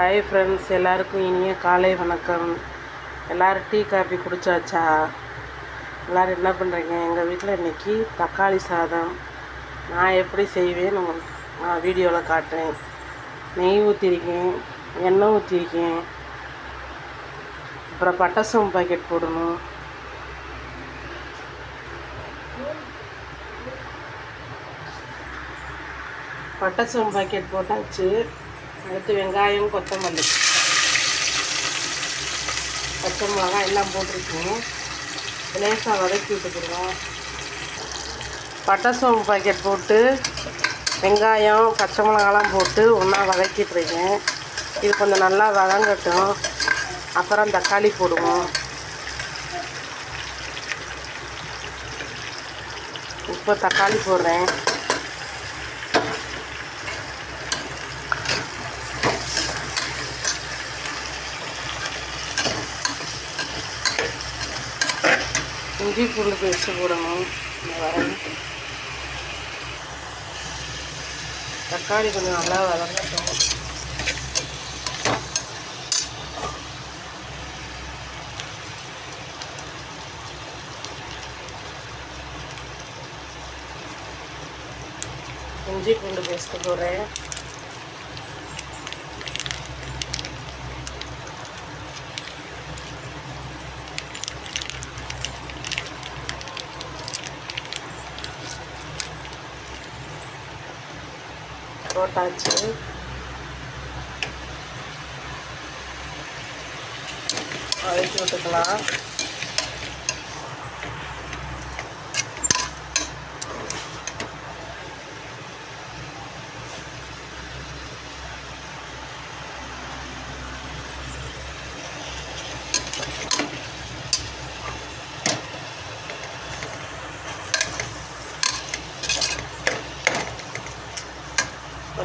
Hi friends எல்லாருக்கும் இனிய காலை வணக்கம். எல்லோரும் டீ காஃபி குடித்தாச்சா எல்லோரும் என்ன பண்ணுறீங்க எங்கள் வீட்டில் இன்றைக்கி தக்காளி சாதம். நான் எப்படி செய்வேன்? உங்களுக்கு நான் வீடியோவில் காட்டுறேன். நெய் ஊற்றிருக்கேன் எண்ணெய் ஊற்றிருக்கேன் அப்புறம் பட்டை சோம்பு பாக்கெட் போடணும். பட்டை சோம்பு பாக்கெட் போட்டாச்சு. அடுத்து வெங்காயம் கொத்தமல்லி. பச்சை மிளகாய் எல்லாம் போட்டிருக்கோம் லேசாக வதக்கி விட்டுக்கிடுவோம் பட்டை சோம்பு பாக்கெட் போட்டு வெங்காயம் பச்சை மிளகாலாம் போட்டு ஒன்றா வதக்கிட்டுருக்கேன் இது கொஞ்சம் நல்லா வதங்கட்டும். அப்புறம் தக்காளி போடுவோம். இப்போ தக்காளி போடுறேன். இஞ்சி பூண்டு பேஸ்ட்டு போடணும். இந்த தக்காளி கொஞ்சம் நல்லா வதங்கட்டும் இஞ்சி பூண்டு பேஸ்ட்டு போடுறேன். போட்டாச்சு. வதக்கி விட்டுக்கலாம்.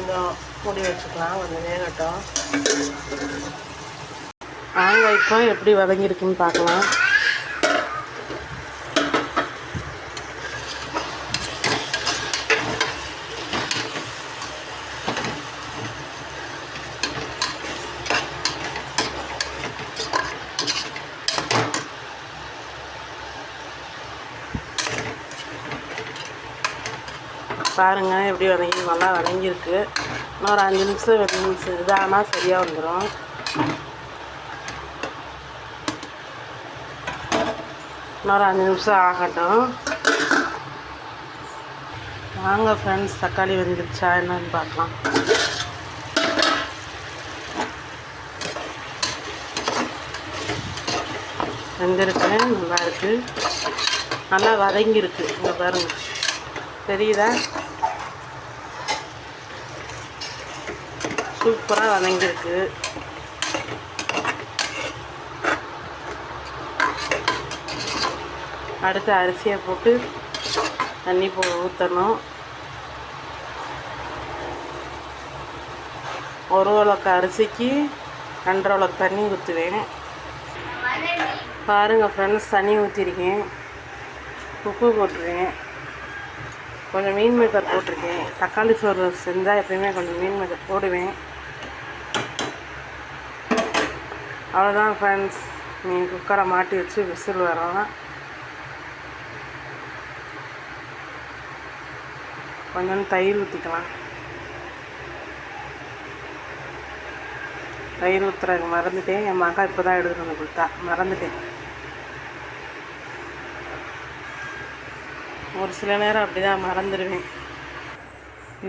கொஞ்சம் மூடி வச்சுக்கலாம் கொஞ்சம் வேகட்டும். வாங்க இப்போ எப்படி வதங்கியிருக்குன்னு பார்க்கலாம். பாருங்கள் எப்படி வதங்கி நல்லா வதங்கியிருக்கு. இன்னொரு அஞ்சு நிமிஷம் ரெண்டு நிமிஷம் இதானால் சரியாக வந்துடும் இன்னொரு அஞ்சு நிமிஷம் ஆகட்டும். வாங்க ஃப்ரெண்ட்ஸ் தக்காளி வந்துடுச்சா என்னன்னு பார்க்கலாம். வெந்திருக்கு நல்லா இருக்குது நல்லா வதங்கியிருக்கு இங்கே பாருங்கள் தெரியுதா? சூப்பராக வதங்கியிருக்கு. அடுத்து அரிசியை போட்டு தண்ணி போ ஊற்றணும் ஒரு உலக்கு அரிசிக்கு ரெண்டரை உலக்கு தண்ணி ஊற்றுவேன் பாருங்கள் ஃப்ரெண்ட்ஸ் தண்ணி ஊற்றிருக்கேன் உப்பு போட்டுருவேன் கொஞ்சம் மீன் மேக்கர் போட்டிருக்கேன். தக்காளி சோறு செஞ்சால் எப்பயுமே கொஞ்சம் மீன் மேக்கர் போடுவேன். அவ்வளோதான் ஃப்ரெண்ட்ஸ் நீங்கள் குக்கரை மாட்டி வச்சு விசில் வரோம் கொஞ்சம் தயிர் ஊற்றிக்கலாம் தயிர் ஊற்றுறதுக்கு மறந்துட்டேன். என் மகா இப்போ தான் எடுத்துகிட்டு வந்து கொடுத்தா. மறந்துட்டேன். ஒரு சில நேரம் அப்படி தான் மறந்துடுவேன்.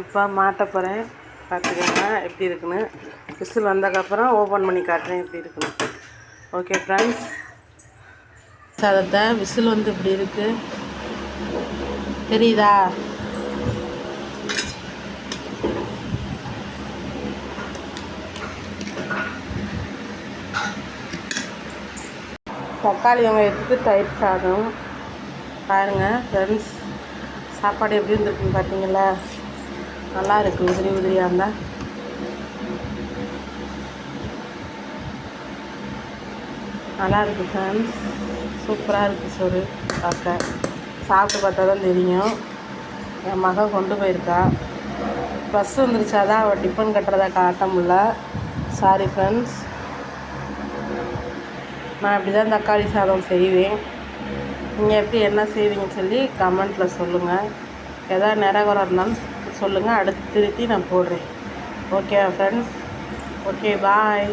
இப்போ மாட்ட போகிறேன் பார்த்துக்கோங்க எப்படி இருக்குன்னு. விசில் வந்ததுக்கப்புறம் ஓப்பன் பண்ணி காட்டுறேன் எப்படி இருக்குன்னு. ஓகே ஃப்ரெண்ட்ஸ் சாதத்தை விசில் வந்து இப்படி இருக்குது தெரியுதா? தக்காளி வெங்காயத்துக்கு தயிர் சாதம். பாருங்கள் ஃப்ரெண்ட்ஸ் சாப்பாடு எப்படி இருந்திருக்குன்னு பார்த்தீங்களா? நல்லா இருக்குது உதிரி உதிரியாக இருந்தால் நல்லா இருக்குது ஃப்ரெண்ட்ஸ் சூப்பராக இருக்குது சோறு பார்க்க. சாப்பிட்டு பார்த்தா தான் தெரியும். என் மகன் கொண்டு போயிருக்கா. பஸ் வந்துருச்சாதான் அவள் டிஃபன் கட்டுறதை காட்ட முடில சாரி ஃப்ரெண்ட்ஸ் நான் இப்படி தான் தக்காளி சாதம் செய்வேன். நீங்கள் எப்படி என்ன செய்வீங்கன்னு சொல்லி கமெண்ட்டில் சொல்லுங்கள் எதாவது நிறகுறம் இருந்தாலும் சொல்லுங்கள் அடுத்து திருத்தி நான் போடுறேன். Okay friends okay bye